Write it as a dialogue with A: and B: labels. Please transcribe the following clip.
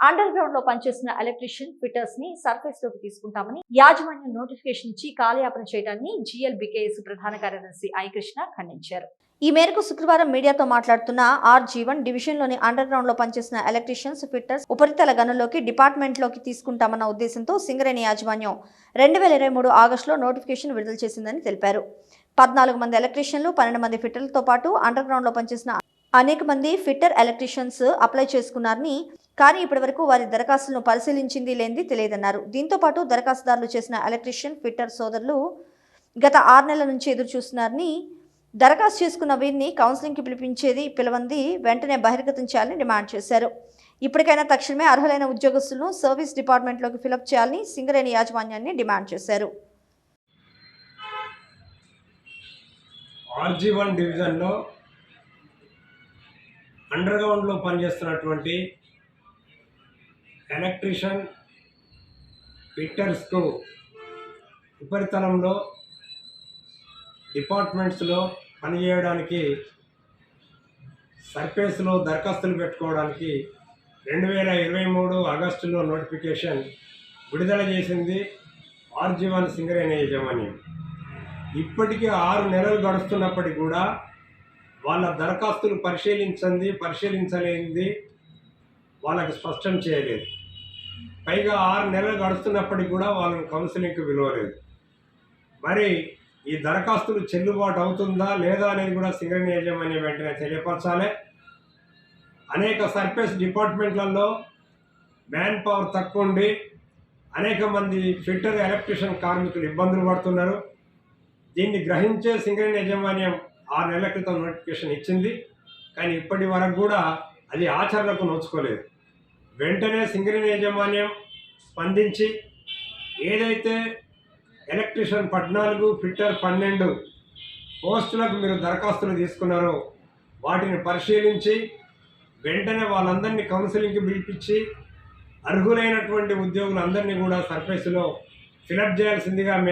A: Under గ్రౌండ్లో పనిచేస్తున్న electrician ఫిటర్స్ని సర్ఫేస్లోకి తీసుకుంటామని యాజమాన్యం నోటిఫికేషన్ ఇచ్చి కాలయాపన చేయడాన్ని జిఎల్బికేఎస్ ప్రధాన కార్యదర్శి ఐ కృష్ణ ఖండించారు. ఈ మేరకు శుక్రవారం మీడియాతో మాట్లాడుతున్న ఆర్ జీవన్ డివిజన్లోని అండర్ గ్రౌండ్లో పనిచేసిన ఎలక్ట్రీషియన్స్ ఫిట్టర్స్ ఉపరితల గనుల్లోకి డిపార్ట్మెంట్లోకి తీసుకుంటామన్న ఉద్దేశంతో సింగరేణి యాజమాన్యం రెండు వేల ఇరవై మూడు ఆగస్టులో నోటిఫికేషన్ విడుదల చేసిందని తెలిపారు. పద్నాలుగు మంది ఎలక్ట్రీషియన్లు పన్నెండు మంది ఫిట్టర్లతో పాటు అండర్ గ్రౌండ్లో పనిచేసిన అనేక మంది ఫిట్టర్ ఎలక్ట్రీషియన్స్ అప్లై చేసుకున్నారని కానీ ఇప్పటివరకు వారి దరఖాస్తులను పరిశీలించింది లేనిది తెలియదన్నారు. దీంతో పాటు దరఖాస్తుదారులు చేసిన ఎలక్ట్రీషియన్ ఫిట్టర్ సోదరులు గత ఆరు నెలల నుంచి ఎదురు చూస్తున్నారని దరఖాస్తు చేసుకున్న వీరిని కౌన్సిలింగ్కి పిలిపించేది పిలవంది వెంటనే బహిర్గతం చేయాలని డిమాండ్ చేశారు. ఇప్పటికైనా తక్షణమే అర్హులైన ఉద్యోగస్తులను సర్వీస్ డిపార్ట్మెంట్లోకి ఫిలప్ చేయాలని సింగరేణి యాజమాన్యాన్ని డిమాండ్ చేశారు.
B: ఆర్జీ వన్ డివిజన్లో అండర్ గ్రౌండ్లో పనిచేస్తున్నటువంటి ఎలక్ట్రిషన్ ఫిట్టర్స్కు ఉపరితలంలో డిపార్ట్మెంట్స్లో పనిచేయడానికి సర్ఫేస్లో దరఖాస్తులు పెట్టుకోవడానికి రెండు వేల ఇరవై మూడు ఆగస్టులో నోటిఫికేషన్ విడుదల చేసింది ఆర్జీవన్ సింగరేణ సింగరేణి యాజమాన్యం ఇప్పటికీ ఆరు నెలలు గడుస్తున్నప్పటికీ కూడా వాళ్ళ దరఖాస్తులు పరిశీలించింది పరిశీలించలేనిది వాళ్ళకి స్పష్టం చేయలేదు. పైగా ఆరు నెలలు గడుస్తున్నప్పటికీ కూడా వాళ్ళని కౌన్సిలింగ్కి విలువలేదు మరి ఈ దరఖాస్తులు చెల్లుబాటు అవుతుందా లేదా అనేది కూడా సింగరేణి యాజమాన్యం వెంటనే తెలియపరచాలి. అనేక సర్ఫేస్ డిపార్ట్మెంట్లలో మ్యాన్ పవర్ తక్కువ ఉండి అనేక మంది ఫిట్టర్ ఎలక్ట్రీషియన్ కార్మికులు ఇబ్బందులు పడుతున్నారు. దీన్ని గ్రహించే సింగరేణి యాజమాన్యం ఆరు నెలల క్రితం నోటిఫికేషన్ ఇచ్చింది. కానీ ఇప్పటి వరకు కూడా అది ఆచరణకు నోచుకోలేదు. వెంటనే సింగరేణి యాజమాన్యం స్పందించి ఏదైతే ఎలక్ట్రీషియన్ పద్నాలుగు ఫిట్టర్ పన్నెండు పోస్టులకు మీరు దరఖాస్తులు తీసుకున్నారో వాటిని పరిశీలించి వెంటనే వాళ్ళందరినీ కౌన్సిలింగ్కి పిలిపించి అర్హులైనటువంటి ఉద్యోగులందరినీ కూడా సర్ఫేస్లో ఫిలప్ చేయాల్సిందిగా మేము